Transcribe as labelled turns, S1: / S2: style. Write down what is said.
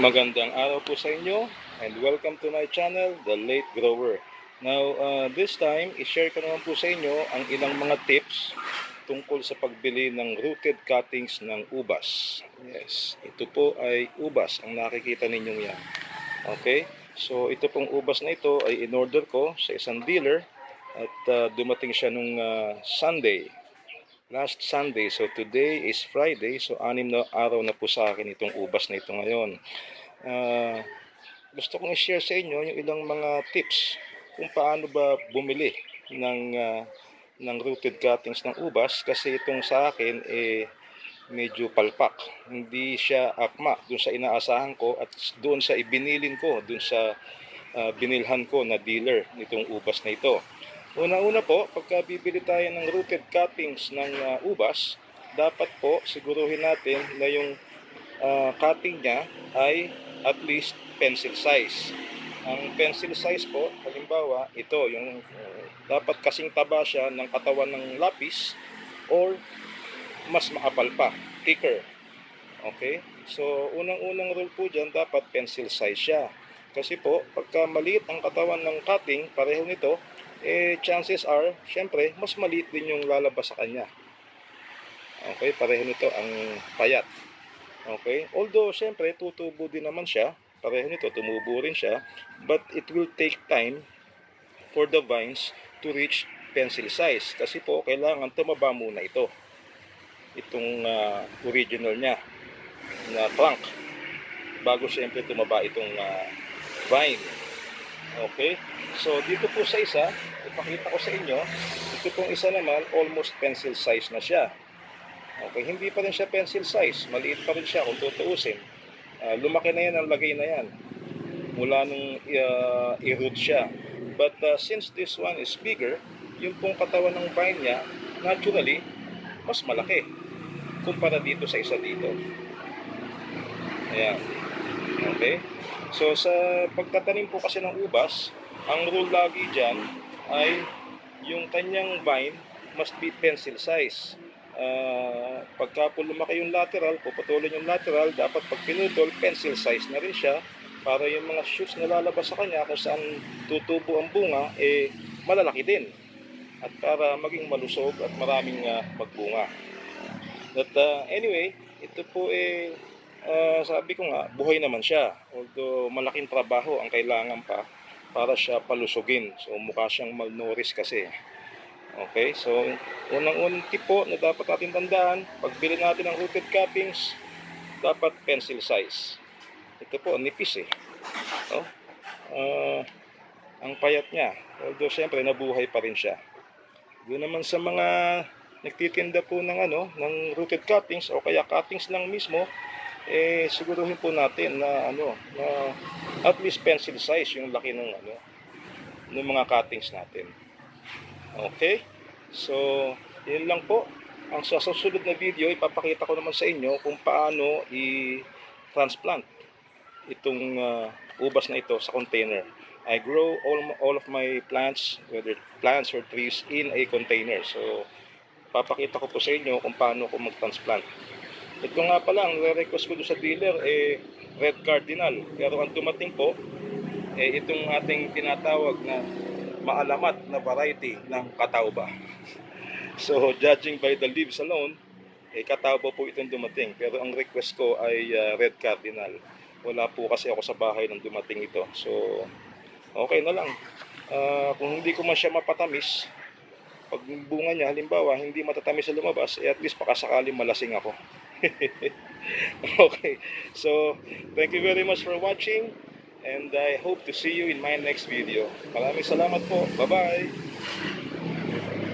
S1: Magandang araw po sa inyo and welcome to my channel, The Late Grower. Now, uh, this time, i-share ko naman po sa inyo ang ilang mga tips tungkol sa pagbili ng rooted cuttings ng ubas. Yes, ito po ay ubas ang nakikita ninyong yan. Okay? So, ito pong ubas na ito ay in-order ko sa isang dealer at uh, dumating siya nung uh, Sunday. Last Sunday. So, today is Friday. So, anim na araw na po sa akin itong ubas na ito ngayon. Ah, gusto kong i-share sa inyo yung ilang mga tips kung paano ba bumili ng ah, ng rooted cuttings ng ubas kasi itong sa akin eh medyo palpak. Hindi siya akma dun sa inaasahan ko at doon sa ibinilin ko, doon sa ah, binilhan ko na dealer nitong ubas na ito. Una-una po, pagka bibili tayo ng rooted cuttings ng ah, ubas, dapat po siguruhin natin na yung ah, cutting niya ay at least pencil size. Ang pencil size po, halimbawa, ito, yung uh, dapat kasing taba siya ng katawan ng lapis or mas makapal pa, thicker. Okay? So, unang-unang rule po dyan, dapat pencil size siya. Kasi po, pagka maliit ang katawan ng cutting, pareho nito, eh, chances are, syempre, mas maliit din yung lalabas sa kanya. Okay, pareho nito ang payat. Okay? Although, syempre, tutubo din naman siya. Pareho nito, tumubo rin siya. But it will take time for the vines to reach pencil size. Kasi po, kailangan tumaba muna ito. Itong ah, original niya na trunk. Bago syempre tumaba itong ah, vine. Okay? So, dito po sa isa, ipakita ko sa inyo, ito pong isa naman, almost pencil size na siya. Okay, hindi pa rin siya pencil size. Maliit pa rin siya kung tutuusin. Ah, lumaki na yan ang lagay na yan. Mula nung uh, i-root siya. But ah, since this one is bigger, yung pong katawan ng vine niya, naturally, mas malaki. Kumpara dito sa isa dito. Ayan. Okay? So sa pagtatanim po kasi ng ubas, ang rule lagi dyan ay yung kanyang vine must be pencil size. Ah, pagka po lumaki yung lateral, puputulin yung lateral, dapat pag pinutol, pencil size na rin siya para yung mga shoots na lalabas sa kanya kung saan tutubo ang bunga, eh malalaki din. At para maging malusog at maraming ah, magbunga. But ah, anyway, ito po eh, sabi ko nga, buhay naman siya. Although malaking trabaho ang kailangan pa para siya palusugin. So mukha siyang malnourished kasi. Okay, so unang-unang tip po na dapat natin tandaan, pagbili natin ng rooted cuttings, dapat pencil size. Ito po, nipis eh. Oh, ah, ang payat niya. Although syempre nabuhay pa rin siya. Doon naman sa mga nagtitinda po ng ano, ng rooted cuttings o kaya cuttings lang mismo, eh siguruhin po natin na ano, na at least pencil size yung laki ng ano ng mga cuttings natin. Okay? So, yun lang po. Ang sa susunod na video, ipapakita ko naman sa inyo kung paano i-transplant itong ah, ubas na ito sa container. I grow all, all of my plants, whether plants or trees, in a container. So, papakita ko po sa inyo kung paano ko mag-transplant. Ito nga pala, ang re-request ko sa dealer, eh, red cardinal. Pero ang dumating po, eh, itong ating tinatawag na maalamat na variety ng katawba. So, judging by the leaves alone, eh, katawba po itong dumating. Pero ang request ko ay ah, red cardinal. Wala po kasi ako sa bahay nang dumating ito. So, okay na lang. Ah, kung hindi ko man siya mapatamis, pag bunga niya, halimbawa, hindi matatamis sa lumabas, eh, at least pakasakaling malasing ako. okay. So, thank you very much for watching. And I hope to see you in my next video. Maraming salamat po. Bye-bye.